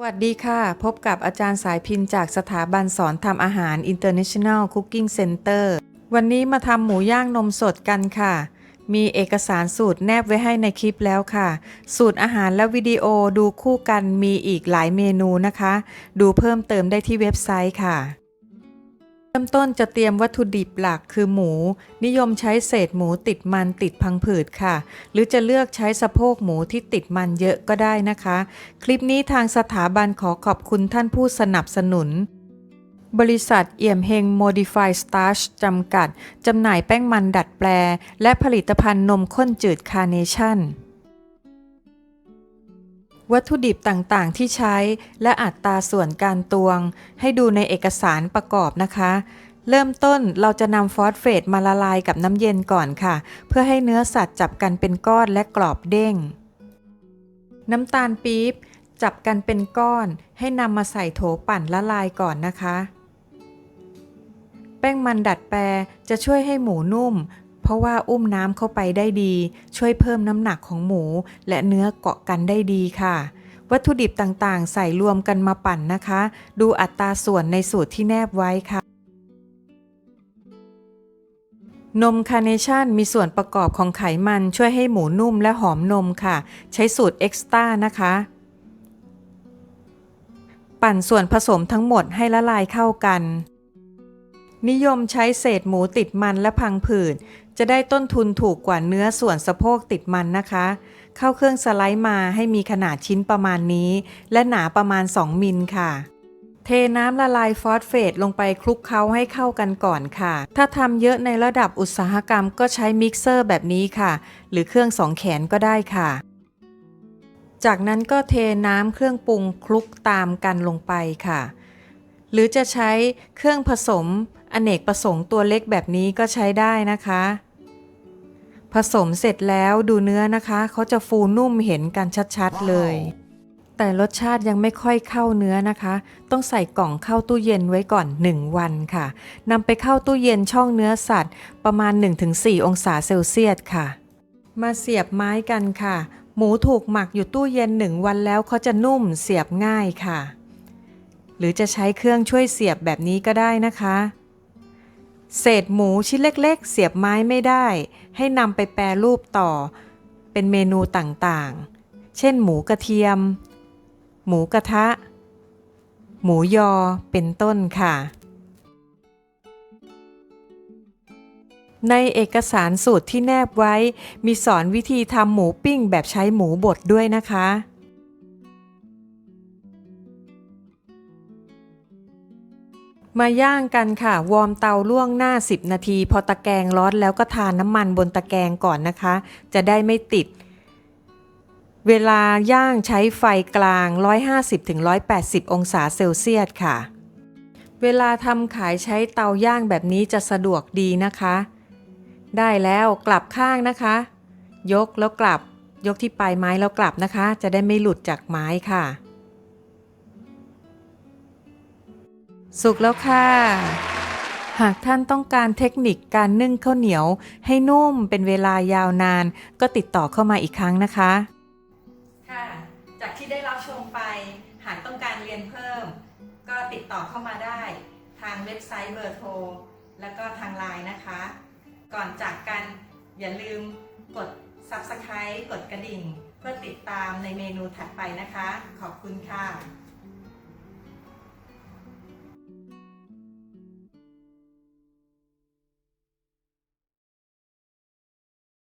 สวัสดีค่ะ พบกับอาจารย์สายพินจากสถาบันสอนทำอาหาร International Cooking Center วันนี้มาทำหมูย่างนมสดกันค่ะ มีเอกสารสูตรแนบไว้ให้ในคลิปแล้วค่ะ สูตรอาหารและวิดีโอดูคู่กันมีอีกหลายเมนูนะคะ ดูเพิ่มเติมได้ที่เว็บไซต์ค่ะ ริ่มต้นจะเตรียมวัตถุดิบหลักคือหมู นิยมใช้เศษหมูติดมันติดพังผืดค่ะ หรือจะเลือกใช้สะโพกหมูที่ติดมันเยอะก็ได้นะคะ คลิปนี้ทางสถาบันขอขอบคุณท่านผู้สนับสนุน บริษัทเอี่ยมเฮง Modify Starch จำกัด จำหน่ายแป้งมันดัดแปล และผลิตภัณฑ์นมข้นจืดคาร์เนชั่น วัตถุดิบต่างๆ ที่ใช้และอัตราส่วนการตวง ให้ดูในเอกสารประกอบนะคะ เริ่มต้นเราจะนำฟอสเฟตมาละลายกับน้ำเย็นก่อนค่ะ เพื่อให้เนื้อสัตว์จับกันเป็นก้อนและกรอบเด้ง น้ำตาลปี๊บจับกันเป็นก้อน ให้นำมาใส่โถปั่นละลายก่อนนะคะ แป้งมันดัดแปรจะช่วยให้หมูนุ่ม เพราะว่าอุ้มน้ำเข้าไปได้ดี ช่วยเพิ่มน้ำหนักของหมู และเนื้อเกาะกันได้ดีค่ะ วัตถุดิบต่างๆ ใส่รวมกันมาปั่นนะคะ ดูอัตราส่วนในสูตรที่แนบไว้ค่ะนมคาร์เนชั่นมีส่วนประกอบของไขมันช่วยให้หมูนุ่มและหอมนมค่ะ ใช้สูตรเอ็กซ์ต้านะคะ ปั่นส่วนผสมทั้งหมดให้ละลายเข้ากัน นิยมใช้เศษหมูติดมันและพังผืด จะได้ต้นทุนถูกกว่าเนื้อส่วนสะโพกติดมันนะคะ เข้าเครื่องสไลด์มาให้มีขนาดชิ้นประมาณนี้ และหนาประมาณ 2 มิลค่ะ เทน้ำละลายฟอสเฟตลงไปคลุกเคล้าให้เข้ากันก่อนค่ะ ถ้าทำเยอะในระดับอุตสาหกรรมก็ใช้มิกเซอร์แบบนี้ค่ะ หรือเครื่องสองแขนก็ได้ค่ะ จากนั้นก็เทน้ำเครื่องปรุงคลุกตามกันลงไปค่ะ หรือจะใช้เครื่องผสม อเนกประสงค์ตัวเล็กแบบนี้ก็ใช้ได้นะคะ ผสมเสร็จแล้วดูเนื้อนะคะเขาจะฟูนุ่มเห็นกันชัดๆเลย แต่รสชาติยังไม่ค่อยเข้าเนื้อนะคะ ต้องใส่กล่องเข้าตู้เย็นไว้ก่อน 1 วันค่ะนำไปเข้าตู้เย็นช่องเนื้อสัตว์ ประมาณ 1-4 องศาเซลเซียสค่ะ มาเสียบไม้กันค่ะ หมูถูกหมักอยู่ตู้เย็น1วันแล้วเขาจะนุ่มเสียบง่ายค่ะ หรือจะใช้เครื่องช่วยเสียบแบบนี้ก็ได้นะคะ เศษหมูชิ้นเล็กๆ เสียบไม้ไม่ได้ ให้นำไปแปรรูปต่อ เป็นเมนูต่างๆ เช่น หมูกระเทียม หมูกระทะ หมูยอเป็นต้นค่ะ ในเอกสารสูตรที่แนบไว้ มีสอนวิธีทำหมูปิ้งแบบใช้หมูบดด้วยนะคะ มาย่างกันค่ะ วอร์มเตาล่วงหน้า 10 นาที พอตะแกรงร้อนแล้วก็ทานน้ำมันบนตะแกรงก่อนนะคะ จะได้ไม่ติด เวลาย่างใช้ไฟกลาง 150-180 องศาเซลเซียสค่ะ เวลาทำขายใช้เตาย่างแบบนี้จะสะดวกดีนะคะ ได้แล้วกลับข้างนะคะ ยกแล้วกลับ ยกที่ปลายไม้แล้วกลับนะคะ จะได้ไม่หลุดจากไม้ค่ะ สุกแล้วค่ะ หากท่านต้องการเทคนิคการนึ่งข้าวเหนียว ให้นุ่มเป็นเวลายาวนาน ก็ติดต่อเข้ามาอีกครั้งนะคะ ค่ะ จากที่ได้รับชมไป หากต้องการเรียนเพิ่ม ก็ติดต่อเข้ามาได้ ทางเว็บไซต์เบอร์โทร แล้วก็ทางไลน์นะคะ ก่อนจากกันอย่าลืมกด Subscribe กดกระดิ่ง เพื่อติดตามในเมนูถัดไปนะคะ ขอบคุณค่ะ